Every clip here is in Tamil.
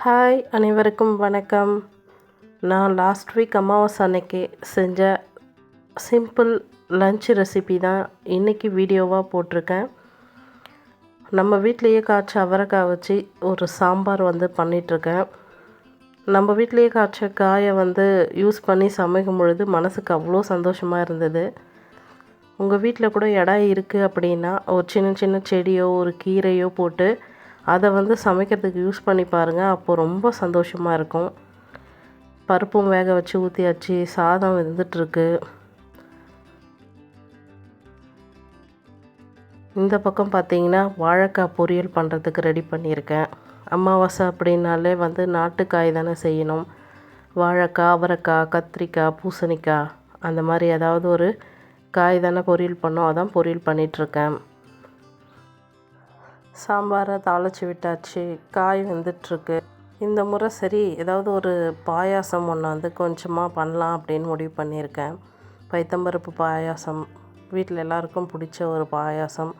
ஹாய் அனைவருக்கும் வணக்கம். நான் லாஸ்ட் வீக் அமாவாசை அன்னைக்கு செஞ்ச சிம்பிள் லஞ்ச் ரெசிபி தான் இன்றைக்கி வீடியோவாக போட்டிருக்கேன். நம்ம வீட்டிலையே காய்ச்ச அவரைக்காய் வச்சு ஒரு சாம்பார் வந்து பண்ணிகிட்ருக்கேன் நம்ம வீட்லேயே காய்ச்ச காயை வந்து யூஸ் பண்ணி சமைக்கும் பொழுது மனசுக்கு அவ்வளோ சந்தோஷமாக இருந்தது. உங்கள் வீட்டில் கூட இடம் இருக்குது அப்படின்னா ஒரு சின்ன சின்ன செடியோ ஒரு கீரையோ போட்டு அதை வந்து சமைக்கிறதுக்கு யூஸ் பண்ணி பாருங்கள் அப்போது ரொம்ப சந்தோஷமாக இருக்கும். பருப்பும் வேக வச்சு ஊற்றியாச்சு சாதம் வெந்துட்டுருக்கு. இந்த பக்கம் பார்த்தீங்கன்னா வாழைக்காய் பொரியல் பண்ணுறதுக்கு ரெடி பண்ணியிருக்கேன். அமாவாசை அப்படின்னாலே வந்து நாட்டுக்காய் தானே செய்யணும். வாழைக்காய் அவரைக்காய் கத்திரிக்காய் பூசணிக்காய் அந்த மாதிரி ஏதாவது ஒரு காய் தானே பொரியல் பண்ணோம். அதான் பொரியல் பண்ணிகிட்ருக்கேன் சாம்பாரை தாளித்து விட்டாச்சு காய் வெந்துட்டுருக்கு. இந்த முறை சரி ஏதாவது ஒரு பாயாசம் ஒன்று வந்து கொஞ்சமாக பண்ணலாம் அப்படின்னு முடிவு பண்ணியிருக்கேன். பைத்தம்பருப்பு பாயாசம் வீட்டில் எல்லாருக்கும் பிடிச்ச ஒரு பாயாசம்.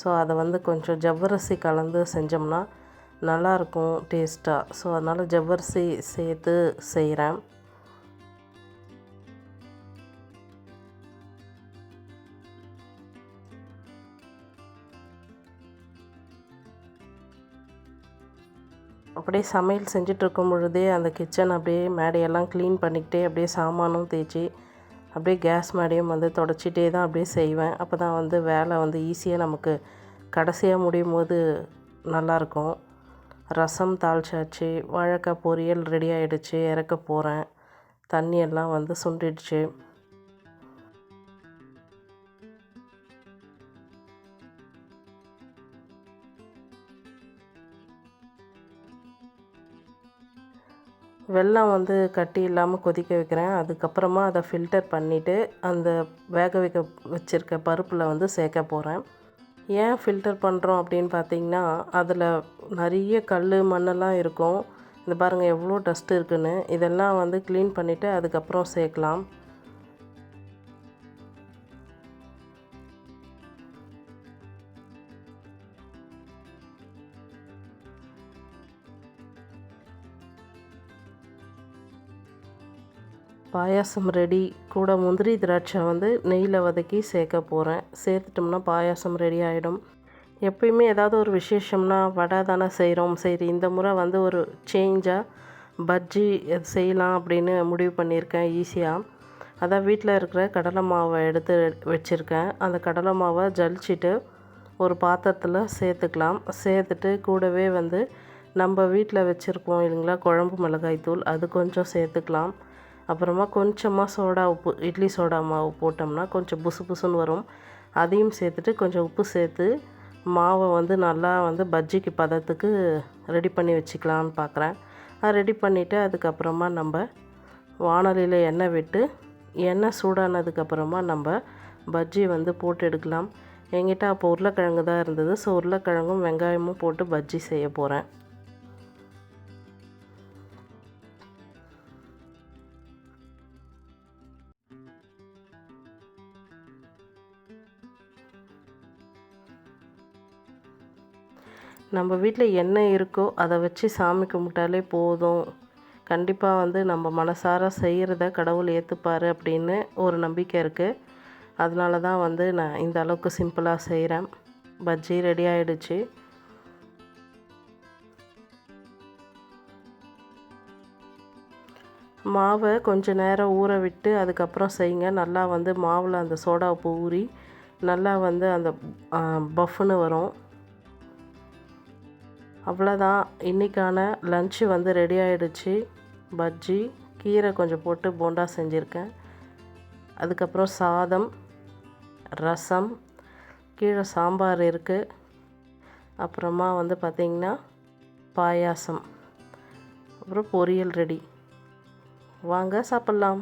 ஸோ அதை வந்து கொஞ்சம் ஜவ்வரிசி கலந்து செஞ்சோம்னா நல்லாயிருக்கும் டேஸ்ட்டாக ஸோ அதனால் ஜவ்வரிசி சேர்த்து செய்கிறேன் அப்படியே சமையல் செஞ்சிட்ருக்கும் பொழுதே அந்த கிச்சன் அப்படியே மேடையெல்லாம் க்ளீன் பண்ணிக்கிட்டே அப்படியே சாமானும் தேய்ச்சி அப்படியே கேஸ் மேடையும் வந்து தொடச்சிட்டே தான் அப்படியே செய்வேன். அப்போ தான் வந்து வேலை வந்து ஈஸியாக நமக்கு கடைசியாக முடியும் போது நல்லாயிருக்கும் ரசம் தாளிச்சாச்சு வாழைக்காய் பொரியல் ரெடி ஆகிடுச்சு இறக்க போகிறேன் தண்ணியெல்லாம் வந்து சுண்டிடுச்சு. வெல்லம் வந்து கட்டி இல்லாமல் கொதிக்க வைக்கிறேன். அதுக்கப்புறமா அதை ஃபில்டர் பண்ணிவிட்டு அந்த வேக வைக்க வச்சுருக்க பருப்பில் வந்து சேர்க்க போகிறேன் ஏன் ஃபில்டர் பண்ணுறோம் அப்படின்னு பார்த்தீங்கன்னா அதில் நிறைய கல் மண்ணெல்லாம் இருக்கும். இந்த பாருங்கள் எவ்வளோ டஸ்ட் இருக்குதுன்னு இதெல்லாம் வந்து க்ளீன் பண்ணிவிட்டு அதுக்கப்புறம் சேர்க்கலாம். பாயாசம் ரெடி. கூட முந்திரி திராட்சை வந்து நெய்யில் வதக்கி சேர்க்க போகிறேன் சேர்த்துட்டோம்னா பாயாசம் ரெடி ஆகிடும் எப்பயுமே ஏதாவது ஒரு விசேஷம்னா வடை தானே செய்கிறோம் சரி இந்த முறை வந்து ஒரு சேஞ்சாக பஜ்ஜி செய்யலாம் அப்படின்னு முடிவு பண்ணியிருக்கேன் ஈஸியாக அதான் வீட்டில் இருக்கிற கடலை மாவை எடுத்து வச்சுருக்கேன். அந்த கடலை மாவை ஜலிச்சிட்டு ஒரு பாத்திரத்தில் சேர்த்துக்கலாம். சேர்த்துட்டு கூடவே வந்து நம்ம வீட்டில் வச்சுருக்கோம் இல்லைங்களா குழம்பு மிளகாய் தூள் அது கொஞ்சம் சேர்த்துக்கலாம். அப்புறமா கொஞ்சமாக சோடா உப்பு இட்லி சோடா மாவு போட்டோம்னா கொஞ்சம் புசு புசுன்னு வரும். அதையும் சேர்த்துட்டு கொஞ்சம் உப்பு சேர்த்து மாவை வந்து நல்லா வந்து பஜ்ஜிக்கு பதத்துக்கு ரெடி பண்ணி வச்சுக்கலான்னு பார்க்குறேன் அது ரெடி பண்ணிவிட்டு அதுக்கப்புறமா நம்ம வானொலியில் எண்ணெய் விட்டு எண்ணெய் சூடானதுக்கப்புறமா நம்ம பஜ்ஜி வந்து போட்டு எடுக்கலாம். எங்கிட்ட அப்போ உருளைக்கிழங்கு தான் இருந்தது. ஸோ உருளைக்கிழங்கும் வெங்காயமும் போட்டு பஜ்ஜி செய்ய போகிறேன் நம்ம வீட்டில் என்ன இருக்கோ அதை வச்சு சாமி கும்பிட்டாலே போதும். கண்டிப்பாக வந்து நம்ம மனசார செய்கிறத கடவுள் ஏற்றுப்பார் அப்படின்னு ஒரு நம்பிக்கை இருக்குது அதனால தான் வந்து நான் இந்த அளவுக்கு சிம்பிளாக செய்கிறேன் பஜ்ஜி ரெடி ஆகிடுச்சு மாவை கொஞ்சம் நேரம் ஊற விட்டு அதுக்கப்புறம் செய்யுங்க. நல்லா வந்து மாவில் அந்த சோடா உப்பு ஊறி நல்லா வந்து அந்த பஃப்னு வரும். அவ்வளோதான் இன்றைக்கான லஞ்சு வந்து ரெடி ஆகிடுச்சு பஜ்ஜி கீரை கொஞ்சம் போட்டு போண்டா செஞ்சுருக்கேன். அதுக்கப்புறம் சாதம் ரசம் கீழே சாம்பார் இருக்குது அப்புறமா வந்து பார்த்திங்கன்னா பாயாசம். அப்புறம் பொரியல் ரெடி வாங்க சாப்பிட்லாம்.